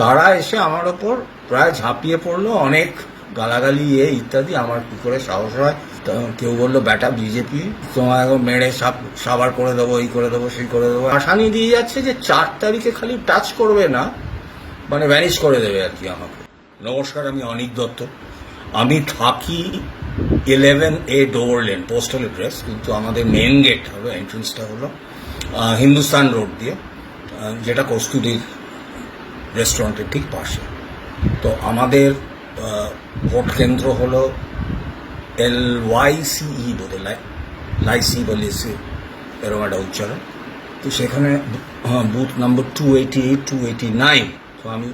তারা এসে আমার ওপর প্রায় ঝাঁপিয়ে পড়ল, অনেক গালাগালি এ ইত্যাদি, আমার কি করে সাহস হয়? কেউ বলল, ব্যাটা, বিজেপি তোমার এখন মেরে সাব সাবার করে দেবো, এই করে দেবো, সেই করে দেবো। আসানি দিয়ে যাচ্ছে যে চার তারিখে খালি টাচ করবে না মানে ভ্যানিশ করে দেবে আর কি আমাকে। নমস্কার, আমি অনিক দত্ত। আমি থাকি eleven A door lane postal address কিন্তু আমাদের মেন গেট হলো এন্ট্রেন্সটা হলো হিন্দুস্তান রোড দিয়ে যেটা কস্তুরীর রেস্টুরেন্টের ঠিক পাশে। তো আমাদের ভোট কেন্দ্র হলো এল ওয়াই সিই বোধ লাইসি বলেছে এরকম একটা উচ্চারণ। তো সেখানে booth number two eighty eight two eighty nine তো আমি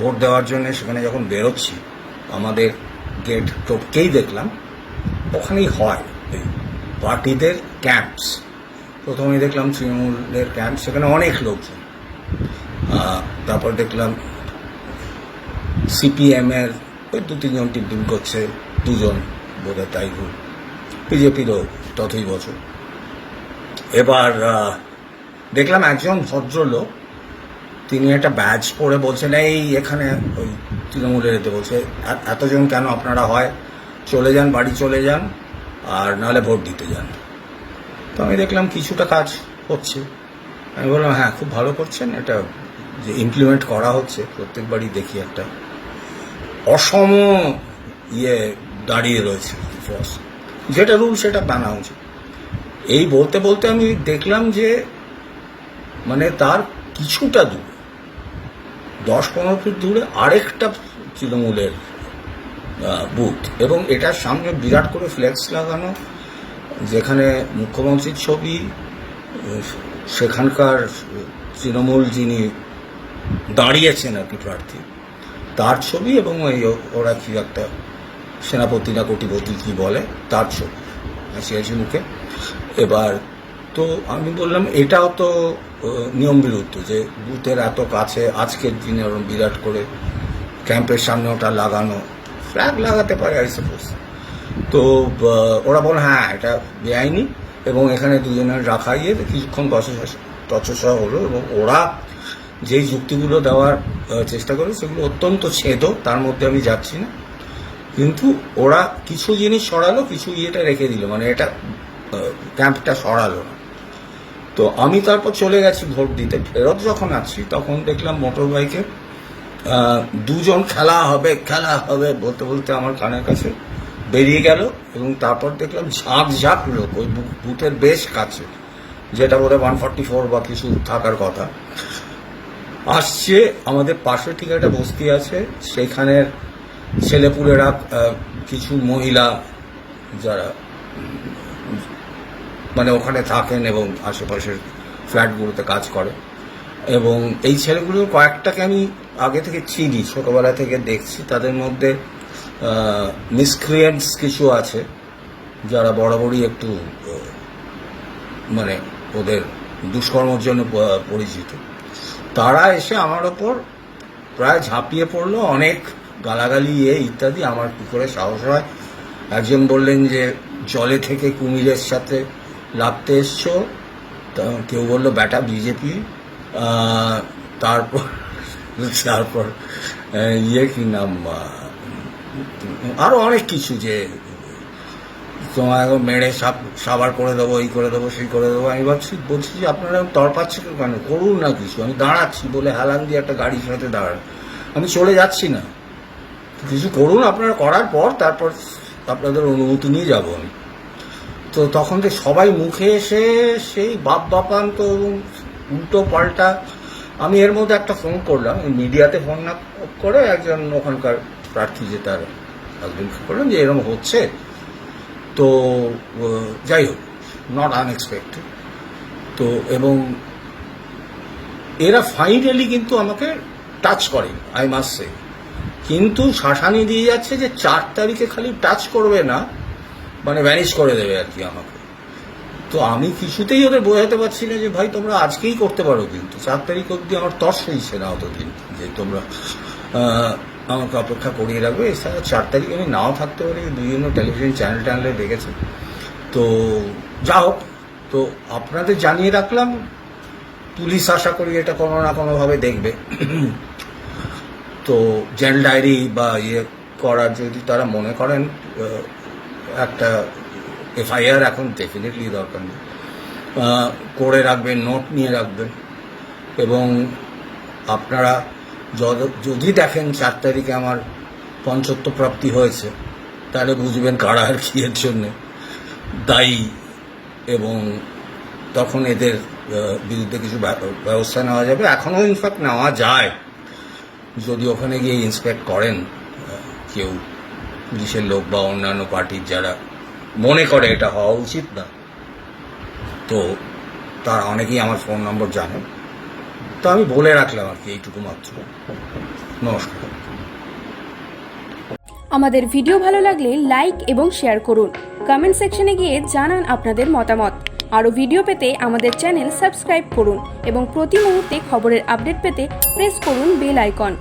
ভোট দেওয়ার জন্য সেখানে যখন বেরোচ্ছি, আমাদের গেট টপকেই দেখলাম, ওখানেই হয় এই পার্টিদের ক্যাম্পস। প্রথমেই দেখলাম তৃণমূলের ক্যাম্প, সেখানে অনেক লোকজন। তারপর দেখলাম সিপিএম এর ওই দু তিনজন টিম টিম করছে, দুজন বোধহয় তাই হোক বিজেপিরও ততই বছর। এবার দেখলাম একজন ভদ্রলোক, তিনি একটা ব্যাচ পরে বলছেন, এই এখানে ওই তৃণমূলের এতে বলছে এতজন কেন আপনারা হয়? চলে যান, বাড়ি চলে যান, আর নাহলে ভোট দিতে যান। তো আমি দেখলাম কিছুটা কাজ হচ্ছে। আমি বললাম হ্যাঁ খুব ভালো করছেন, এটা যে ইমপ্লিমেন্ট করা হচ্ছে, প্রত্যেকবারই দেখি একটা অসম ইয়ে দাঁড়িয়ে রয়েছে ফোর্স যেটা রুল সেটা বানা উচিত এই বলতে বলতে আমি দেখলাম যে মানে তার কিছুটা দূরে, দশ পনেরো ফিট দূরে আরেকটা তৃণমূলের বুথ এবং এটার সামনে বিরাট করে ফ্ল্যাক্স লাগানো, যেখানে মুখ্যমন্ত্রীর ছবি, সেখানকার তৃণমূল যিনি দাঁড়িয়েছেন আর কি প্রার্থী। তার ছবি এবং ওই ওরা কি একটা সেনাপতি না কোটিপতি কি বলে, তার ছবি। হাসি হাসি মুখে। এবার তো আমি বললাম, এটাও তো নিয়ম বিরুদ্ধ যে বুথের এত কাছে আজকের দিনে ওরম বিরাট করে ক্যাম্পের সামনে ওটা লাগানো ফ্ল্যাগ লাগাতে পারে আই সাপোজ তো ওরা বলে হ্যাঁ এটা বেআইনি এবং এখানে দুজনের রাখা গিয়ে কিছুক্ষণ তছসা হলো এবং ওরা যেই যুক্তিগুলো দেওয়ার চেষ্টা করে সেগুলো অত্যন্ত ছেদ, তার মধ্যে আমি যাচ্ছি না। কিন্তু ওরা কিছু জিনিস সরালো, কিছু ইয়েটা রেখে দিল মানে এটা ক্যাম্পটা সরালো তো আমি তারপর চলে গেছি ভোট দিতে। ফেরত যখন আছি তখন দেখলাম মোটর বাইকে দুজন খেলা হবে খেলা হবে বলতে বলতে আমার কানের কাছে বেরিয়ে গেল এবং তারপর দেখলাম ঝাঁক ঝাঁক লোক ওই বুথের বেশ কাছে, যেটা বোধহয় ওয়ান ফর্টি ফোর বা কিছু থাকার কথা। আসছে, আমাদের পাশে ঠিক একটা বস্তি আছে। সেখানের ছেলেপুলেরা কিছু মহিলা যারা মানে ওখানে থাকেন এবং আশেপাশের ফ্ল্যাটগুলোতে কাজ করে। এবং এই ছেলেগুলোর কয়েকটাকে আমি আগে থেকে চিনি, ছোটোবেলা থেকে দেখছি। তাদের মধ্যে মিসক্রিয়েন্টস কিছু আছে, যারা বরাবরই একটু মানে ওদের দুষ্কর্মের জন্য পরিচিত। তারা এসে আমার ওপর প্রায় ঝাঁপিয়ে পড়ল, অনেক গালাগালি এ ইত্যাদি। আমার কি করে সাহস হয়। একজন বললেন যে, জলে থেকে কুমিরের সাথে লাগতে এসছো? কেউ বলল, ব্যাটা, বিজেপি। তারপর তারপর ইয়ে কি নাম আরও অনেক কিছু যে তোমার এখন মেরে সাব, সাবার করে দেবো এই করে দেবো, সেই করে দেবো। আমি ভাবছি, বলছি যে আপনারা তরপাচ্ছেন কেন? করুন না কিছু। আমি দাঁড়াচ্ছি বলে হেলান দিয়ে একটা গাড়ির সাথে দাঁড়ান। আমি চলে যাচ্ছি না। কিছু করুন, আপনারা করার পর তারপর আপনাদের অনুমতি নিয়ে যাব আমি। তো তখন যে সবাই মুখে এসে সেই বাপ বাপান্ত উল্টো পাল্টা। আমি এর মধ্যে একটা ফোন করলাম। মিডিয়াতে ফোন না করে একজন ওখানকার প্রার্থী যে তার হাজবেন্ডকে করলাম যে এরকম হচ্ছে। তো যাই হোক নট আনএক্সপেক্টেড তো, এবং এরা ফাইনালি কিন্তু আমাকে টাচ করে আই মাস কিন্তু শাসানি দিয়ে যাচ্ছে যে চার তারিখে খালি টাচ করবে না মানে ম্যানেজ করে দেবে আর কি আমাকে। তো আমি কিছুতেই ওদের বোঝাতে পারছি না যে, ভাই, তোমরা আজকেই করতে পারো কিন্তু। চার তারিখ অবধি আমার তর্স হয়েছে না অতদিন, যে তোমরা আমাকে অপেক্ষা করিয়ে রাখবে। এছাড়া চার তারিখ আমি নাও থাকতে পারি বিভিন্ন টেলিভিশন চ্যানেল ট্যানেলে দেখেছি। তো যা হোক, তো আপনাদের জানিয়ে রাখলাম, পুলিশ আশা করি এটা কোনো না কোনোভাবে দেখবে। তো জেল ডায়েরি বা ইয়ে করার যদি তারা মনে করেন একটা এফআইআর এখন ডেফিনেটলি দরকার নেই। করে রাখবেন, নোট নিয়ে রাখবেন। এবং আপনারা যদ- দেখেন চার তারিখে আমার পঞ্চত্ব প্রাপ্তি হয়েছে, তাহলে বুঝবেন কারা আর কি এর জন্যে দায়ী এবং তখন এদের বিরুদ্ধে কিছু ব্যবস্থা নেওয়া যাবে। এখনও ইনফ্যাক্ট নেওয়া যায়। যদি ওখানে গিয়ে ইন্সপেক্ট করেন কেউ পুলিশের লোক বা অন্যান্য পার্টির যারা মনে করে এটা হওয়া উচিত না। তো তারা অনেকেই আমার ফোন নম্বর জানেন। তো আমি বলে রাখলাম আর কি এইটুকু মাত্র। নমস্কার। আমাদের ভিডিও ভালো লাগলে লাইক এবং শেয়ার করুন। কমেন্ট সেকশনে গিয়ে জানান আপনাদের মতামত। আরও ভিডিও পেতে আমাদের চ্যানেল সাবস্ক্রাইব করুন এবং প্রতি মুহূর্তে খবরের আপডেট পেতে প্রেস করুন বেল আইকন।